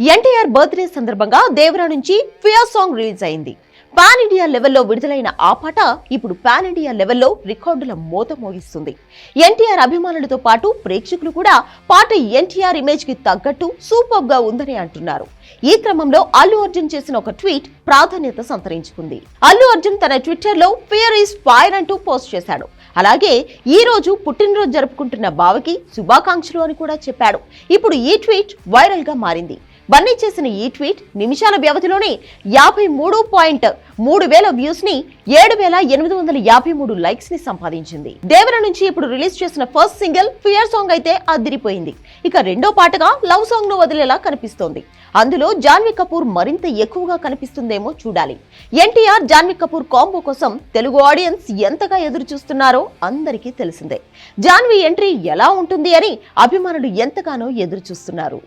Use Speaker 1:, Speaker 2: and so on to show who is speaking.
Speaker 1: NTR birthday సందర్భంగా దేవరా నుంచి fear song release అయింది. పాన్ ఇండియా లెవెల్లో విడుదలైన ఆ పాట ఇప్పుడు పాన్ ఇండియా లెవెల్లో రికార్డుల మోత మోగిస్తుంది. ఎన్టీఆర్ అభిమానులతో పాటు ప్రేక్షకులు కూడా పాట ఎన్టీఆర్ ఇమేజ్కి తగ్గట్టు సూపర్గా ఉందని అంటున్నారు. ఈ క్రమంలో అల్లు అర్జున్ చేసిన ఒక ట్వీట్ ప్రాధాన్యత సంతరించుకుంది. అల్లు అర్జున్ తన ట్విట్టర్లో ఫియర్ ఈస్ ఫైర్ అంటూ పోస్ట్ చేశాడు. అలాగే ఈ రోజు పుట్టినరోజు జరుపుకుంటున్న బావకి శుభాకాంక్షలు అని కూడా చెప్పాడు. ఇప్పుడు ఈ ట్వీట్ వైరల్గా మారింది. బన్నీ చేసిన ఈ ట్వీట్ నిమిషాల వ్యవధిలోనే యాభై మూడు పాయింట్ మూడు వేల వ్యూస్ని ఏడు వేల ఎనిమిది వందల యాభై మూడు లైక్స్ని సంపాదించింది. దేవర నుంచి ఇప్పుడు రిలీజ్ చేసిన ఫస్ట్ సింగిల్ ఫియర్ సాంగ్ అయితే అదిరిపోయింది. ఇక రెండో పాటగా లవ్ సాంగ్ను వదిలేలా కనిపిస్తోంది. అందులో జాన్వీ కపూర్ మరింత ఎక్కువగా కనిపిస్తుందేమో చూడాలి. ఎన్టీఆర్ జాన్వీ కపూర్ కాంబో కోసం తెలుగు ఆడియన్స్ ఎంతగా ఎదురు చూస్తున్నారో అందరికీ తెలిసిందే. జాన్వీ ఎంట్రీ ఎలా ఉంటుంది అని అభిమానులు ఎంతగానో ఎదురు చూస్తున్నారు